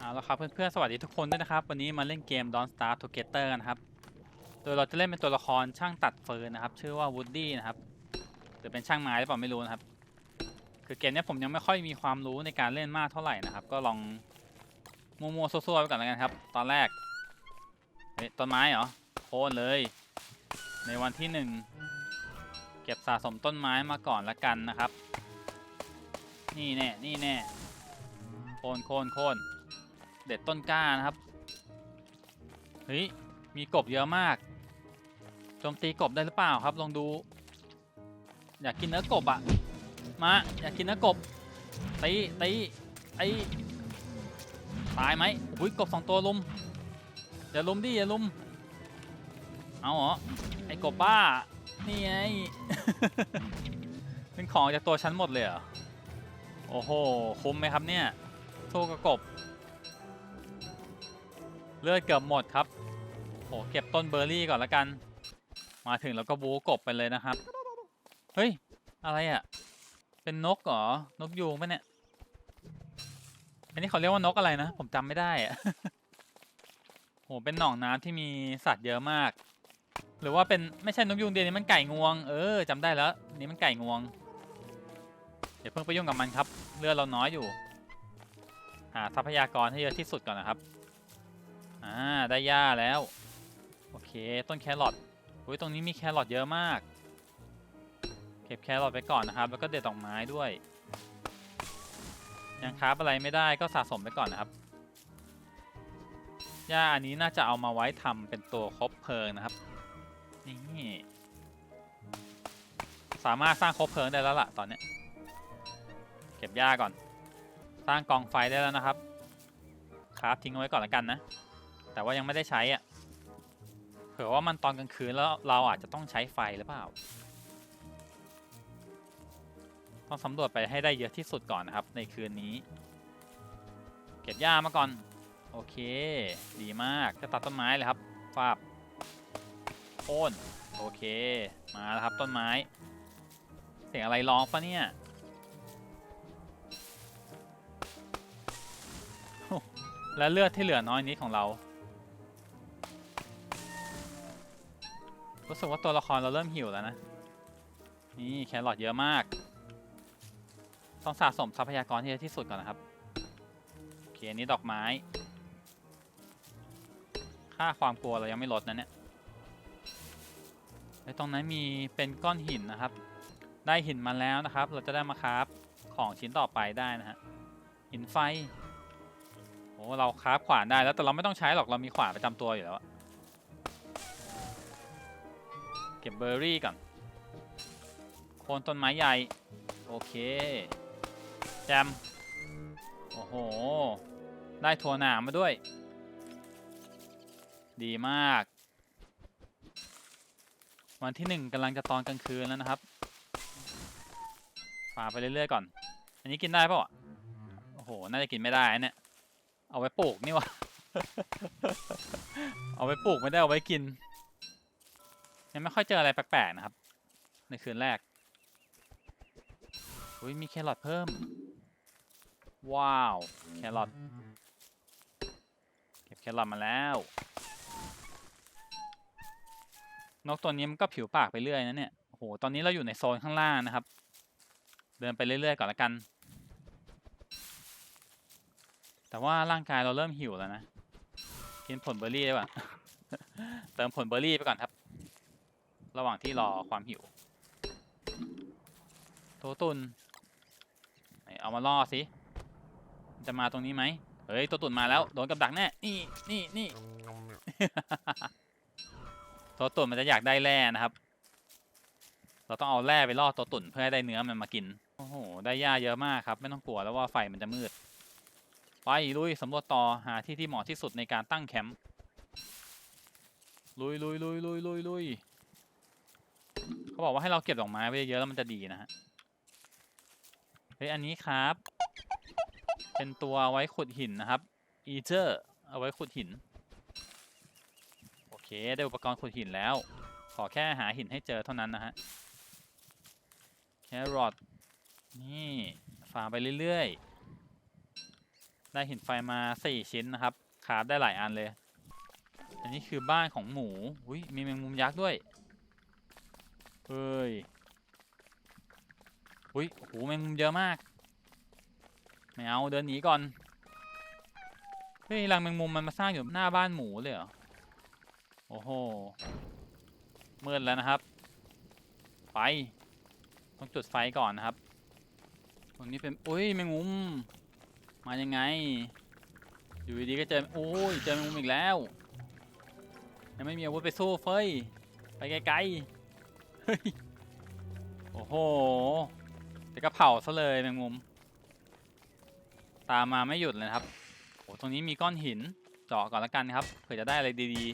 เอาละครับเพื่อนๆสวัสดีทุกคนด้วยนะครับ วันนี้มาเล่นเกม Don't Star Together กันครับ โดยเราจะเล่นเป็นตัวละครช่างตัดเฟิร์นนะครับ ชื่อว่า Woody นะครับหรือเป็นช่างไม้หรือเปล่าไม่รู้นะครับ คือเกมนี้ผมยังไม่ค่อยมีความรู้ในการเล่นมากเท่าไหร่นะครับ ก็ลองมัวๆซั่วๆไปก่อนแล้วกันครับ ตอนแรกเฮ้ยต้นไม้เหรอโค่นเลย ในวันที่หนึ่งเก็บสะสมต้นไม้มาก่อนละกันนะครับ นี่แน่นี่แน่โค่นโค่นโค่น เด็ดต้นกล้านะครับ เฮ้ย มีกบเยอะมาก โจมตีกบได้หรือเปล่าครับ ลองดู อยากกินเนื้อกบอะมา อยากกินเนื้อกบ ตีตีไอตายไหมอุ้ยกบสองตัวลุม อย่าลุมดิอย่าลุม เอาเหรอ ไอ้กบบ้า นี่ไง เป็นของจากตัวฉันหมดเลยเหรอ โอ้โห คุ้มไหมครับเนี่ย สู้กับกบ เลือดเกือบหมดครับโหเก็บต้นเบอร์รี่ก่อนละกัน มาถึงแล้วก็บูกบไปเลยนะครับ เฮ้ย อะไรอะ่ะ เป็นนกเหรอ นกยูงปะเนี่ย อันนี้เขาเรียกว่านกอะไรนะ ผมจำไม่ได้อะโห เป็นหนองน้ำที่มีสัตว์เยอะมาก หรือว่าเป็นไม่ใช่นกยูงเดียวนี้มันไก่งวง เออจำได้แล้ว นี่มันไก่งวง เดี๋ยวเพิ่งไปยุ่งกับมันครับ เลือดเราน้อยอยู่ หาทรัพยากรให้เยอะที่สุดก่อนนะครับ อ่า ได้หญ้าแล้ว โอเค ต้นแครอทอุ้ย ตรงนี้มีแครอทเยอะมาก เก็บแครอทไปก่อนนะครับ แล้วก็เด็ดดอกไม้ด้วย ยังคราฟอะไรไม่ได้ก็สะสมไปก่อนนะครับ หญ้าอันนี้น่าจะเอามาไว้ทำเป็นตัวคบเพลิงนะครับ นี่ สามารถสร้างคบเพลิงได้แล้วล่ะตอนนี้ เก็บหญ้าก่อน สร้างกองไฟได้แล้วนะครับ คราฟทิ้งเอาไว้ก่อนละกันนะ แต่ว่ายังไม่ได้ใช้อะเผื่อว่ามันตอนกลางคืนแล้วเราอาจจะต้องใช้ไฟหรือเปล่า ต้องสำรวจไปให้ได้เยอะที่สุดก่อนนะครับ ในคืนนี้ เก็บหญ้ามาก่อน โอเค ดีมากจะตัดต้นไม้เลยครับฟาบโค่นโอเค มาแล้วครับต้นไม้ เสียงอะไรร้องปะเนี่ยและเลือดที่เหลือน้อยนิดของเรา รู้สึกว่าตัวละครเราเริ่มหิวแล้วนะ นี่แครอทเยอะมาก ต้องสะสมทรัพยากรที่เยอะที่สุดก่อนนะครับโอเคอันนี้ดอกไม้ ค่าความกลัวเรายังไม่ลดนะเนี่ยไอตรงนั้นมีเป็นก้อนหินนะครับ ได้หินมาแล้วนะครับ เราจะได้มาคราฟของชิ้นต่อไปได้นะฮะ หินไฟโอ้เราคราฟขวานได้แล้วแต่เราไม่ต้องใช้หรอกเรามีขวานประจำตัวอยู่แล้วอะ ก็บเบอร์รี่ก่อน โคนต้นไม้ใหญ่ โอเค แจม โอ้โห ได้ถั่วหนามมาด้วย ดีมาก วันที่หนึ่งกำลังจะตอนกลางคืนแล้วนะครับฝ่าไปเรื่อยๆก่อน อันนี้กินได้ปะวะโอ้โห น่าจะกินไม่ได้เนี่ย เอาไว้ปลูกนี่วะ เอาไว้ปลูกไม่ได้เอาไว้กิน ยังไม่ค่อยเจออะไรแปลกๆนะครับ ในคืนแรกอุ้ยมีแครอทเพิ่ม ว้าว แครอทเก็บแครอทมาแล้ว นกตัวนี้มันก็ผิวปากไปเรื่อยนะเนี่ยโอ้โหตอนนี้เราอยู่ในโซนข้างล่างนะครับ เดินไปเรื่อยๆก่อนละกัน แต่ว่าร่างกายเราเริ่มหิวแล้วนะกินผลเบอร์รี่ได้ป่ะเติมผลเบอร์รี่ไปก่อนครับ ระหว่างที่รอความหิวโตตุนไหนเอามาล่อสิจะมาตรงนี้ไหมเฮ้ยตัวตุ่นมาแล้วโดนกับดักแน่นี่นี่นี่ตัวตุ่นมันจะอยากได้แร่นะครับ เราต้องเอาแร่ไปล่อตัวตุ่นเพื่อให้ได้เนื้อมันมากินโอ้โหได้หญ้าเยอะมากครับ ไม่ต้องกลัวแล้วว่าไฟมันจะมืดไปลุยสำรวจต่อหาที่ที่เหมาะที่สุดในการตั้งแคมป์ลุยลุยลุยลุยลุยลุย เขาบอกว่าให้เราเก็บดอกไม้ไว้เยอะๆแล้วมันจะดีนะฮะเฮ้ยอันนี้ครับ เป็นตัวไว้ขุดหินนะครับอีเจอร์เอาไว้ขุดหิน โอเค ได้อุปกรณ์ขุดหินแล้ว ขอแค่หาหินให้เจอเท่านั้นนะฮะแครอทนี่ฟาร์มไปเรื่อยๆ ได้หินไฟมาสี่ชิ้นนะครับคราฟได้หลายอันเลย อันนี้คือบ้านของหมู อุ้ยมีแมงมุมยักษ์ด้วย เฮ้ย อุ้ยโอ้โหแมงมุมเยอะมาก ไม่เอาเดินหนีก่อน เฮ้ยรังแมงมุมมันมาสร้างอยู่หน้าบ้านหมูเลยเหรอ โอ้โหมืดแล้วนะครับ ไปต้องจุดไฟก่อนนะครับตรงนี้เป็นอุ้ยแมงมุม มายังไง อยู่ดีๆก็เจอ โอ้ย เจอแมงมุมอีกแล้ว ยังไม่มีอาวุธไปสู้เฟ้ยไปไกลๆ โอ้โหแต่ก็เผาซะเลยแมงมุม ตามมาไม่หยุดเลยครับโอ้ตรงนี้มีก้อนหินเจาะก่อนละกันครับเผื่อจะได้อะไรดี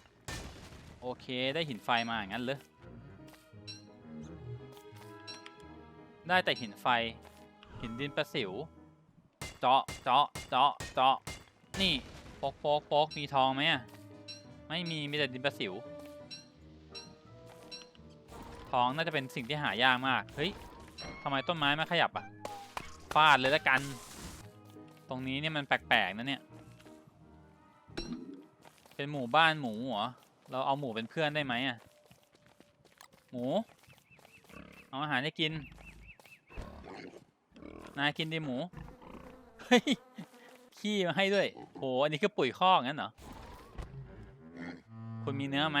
ๆ โอเคได้หินไฟมาอย่างนั้นเลยได้แต่หินไฟ หินดินประสิว เจาะเจาะเจาะเจาะนี่โปกโปกโปกมีทองไหมอะไม่มีมีแต่ดินประสิว ทองน่าจะเป็นสิ่งที่หายากมาก เฮ้ยทำไมต้นไม้ไม่ขยับอะฟาดเลยละกัน ตรงนี้เนี่ยมันแปลกๆนะเนี่ย เป็นหมู่บ้านหมูเหรอ เราเอาหมูเป็นเพื่อนได้ไหมอะหมู เอาอาหารให้กิน นายกินดิหมู เฮ้ย ขี้มาให้ด้วย โห อันนี้คือปุ๋ยคอกงั้นเหรอ คุณมีเนื้อไหม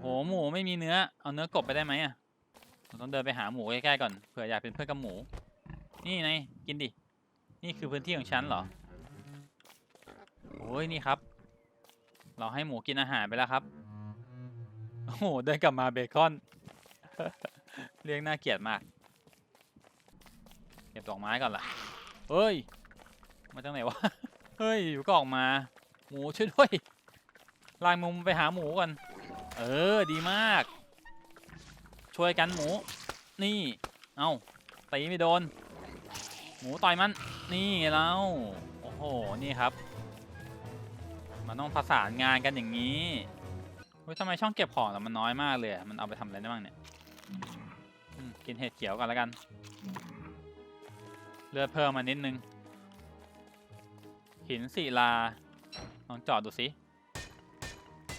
โอ้โหหมูไม่มีเนื้อ เอาเนื้อกบไปได้ไหมอะผมต้องเดินไปหาหมูใกล้ๆก่อน เผื่ออยากเป็นเพื่อนกับหมู นี่ไงกินดิ นี่คือพื้นที่ของฉันเหรอ โอ้ยนี่ครับ เราให้หมูกินอาหารไปแล้วครับ โอ้โหเดินกลับมาเบคอน เรียกน่าเกลียดมาก เก็บดอกไม้ก่อนละเฮ้ย มาจากไหนวะ เฮ้ยอยู่ก็ออกมา หมูช่วยด้วยลายมุมไปหาหมูก่อน เออดีมาก ช่วยกันหมู นี่ เอาตีไม่โดน หมูต่อยมัน นี่เราโอ้โห นี่ครับ มันต้องประสานงานกันอย่างนี้เฮ้ยทำไมช่องเก็บของเรามันน้อยมากเลย มันเอาไปทำอะไรได้บ้างเนี่ยกินเห็ดเขียวก่อนแล้วกัน เลือดเพิ่มมานิดนึง หินศิลา ลองจอดดูสิ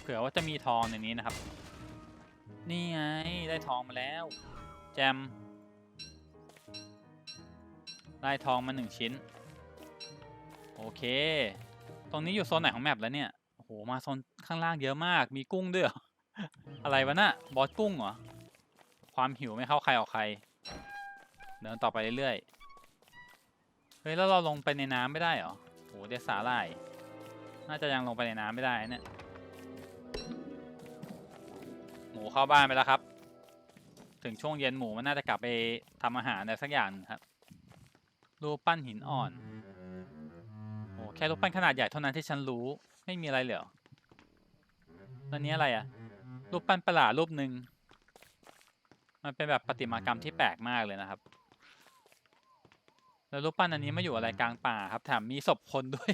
เผื่อว่าจะมีทองในนี้นะครับ นี่ไงได้ทองมาแล้ว แจม ได้ทองมาหนึ่งชิ้น โอเค ตรงนี้อยู่โซนไหนของแมปแล้วเนี่ย โอ้โห มาโซนข้างล่างเยอะมาก มีกุ้งด้วยอะไรวะน่ะบอสกุ้งเหรอ ความหิวไม่เข้าใครออกใคร เดินต่อไปเรื่อยๆ เฮ้ย แล้วเราลงไปในน้ำไม่ได้เหรอโอ้โหเดยวสาหร่าย น่าจะยังลงไปในน้ำไม่ได้นะเนี่ย มูเข้าบ้านไปแล้วครับ ถึงช่วงเย็นหมูมันน่าจะกลับไปทำอาหารอะไรสักอย่างครับ รูปปั้นหินอ่อน โอ้แค่รูปปั้นขนาดใหญ่เท่านั้นที่ฉันรู้ ไม่มีอะไรเหรอแล้วนี้อะไรอะรูปปั้นประหลาดรูปหนึ่งมันเป็นแบบประติมากรรมที่แปลกมากเลยนะครับ แล้วรูปปั้นอันนี้มาอยู่อะไรกลางป่าครับแถมมีศพคนด้วย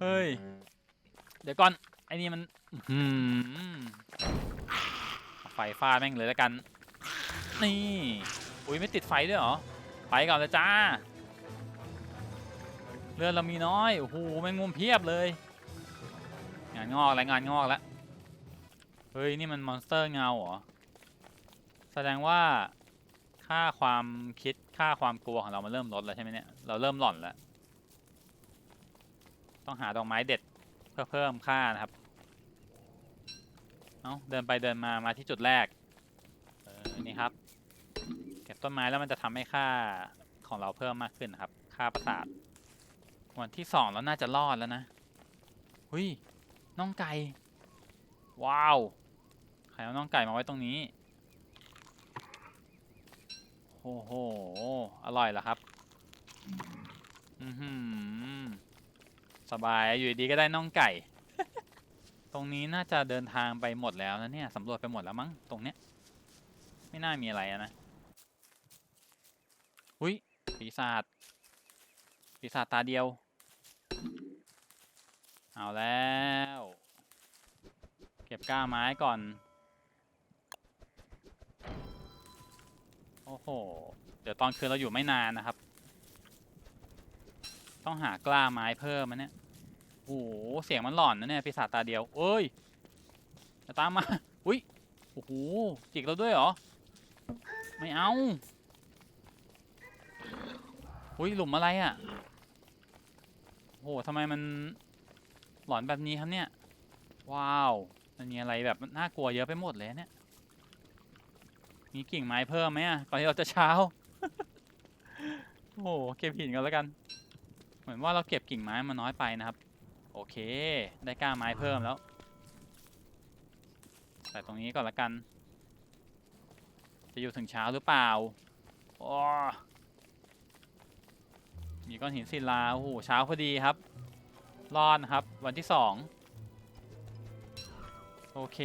เฮ้ย เดี๋ยวก่อน อ้นี่มันหืมไฟฟาดแม่งเลยแล้วกัน นี่อุ้ยไม่ติดไฟด้วยเหรอ ไปก่อนเลยจ้าเรือเรามีน้อย โอ้โหแมงมุมเพียบเลย งานงอกแล้วงานงอกแล้ว เฮ้ย นี่มันมอนสเตอร์เงาเหรอ แสดงว่าค่าความคิดค่าความกลัวของเรามันเริ่มลดแล้วใช่ไหมเนี่ย เราเริ่มหล่อนแล้ว ต้องหาดอกไม้เด็ดเพื่อเพิ่มค่านะครับ เอ้าเดินไปเดินมามาที่จุดแรกเออนี่ครับ เก็บต้นไม้แล้วมันจะทำให้ค่าของเราเพิ่มมากขึ้นนะครับ ค่าประสาทวันที่สองแล้วน่าจะรอดแล้วนะหุยน่องไก่ ว้าวใครเอาน่องไก่มาไว้ตรงนี้โอ้โหอร่อยเหรอครับ อือหือสบายอยู่ดีๆก็ได้น่องไก่ ตรงนี้น่าจะเดินทางไปหมดแล้วนะเนี่ยสำรวจไปหมดแล้วมั้งตรงเนี้ย ไม่น่ามีอะไรนะอุ้ยปีศาจปีศาจตาเดียว เอาแล้ว เก็บก้าไม้ก่อน โอ้โห เดี๋ยวตอนคืนเราอยู่ไม่นานนะครับ ต้องหากล้าไม้เพิ่มมันเนี่ย โอ้โหเสียงมันหลอนนะเนี่ยปีศาจตาเดียวเอ้ยจะตามมา อุ้ยโอ้โหจิกเราด้วยเหรอ ไม่เอาอุ้ยหลุมอะไรอะ่ะโอ้โหทำไมมันหลอนแบบนี้ครับเนี่ย ว้าวมันมีอะไรแบบน่ากลัวเยอะไปหมดเลยเนี่ย มีกิ่งไม้เพิ่มไหมอะก่อนที่เราจะเช้า โอ้โหเก็บหินกันแล้วกัน เหมือนว่าเราเก็บกิ่งไม้มาน้อยไปนะครับ โอเค ได้ก้าไม้เพิ่มแล้วใส่ตรงนี้ก่อนละกัน จะอยู่ถึงเช้าหรือเปล่าโอ้มีก้อนหินศิลา โอ้โห เช้าพอดีครับ รอดครับ วันที่สอง โอเค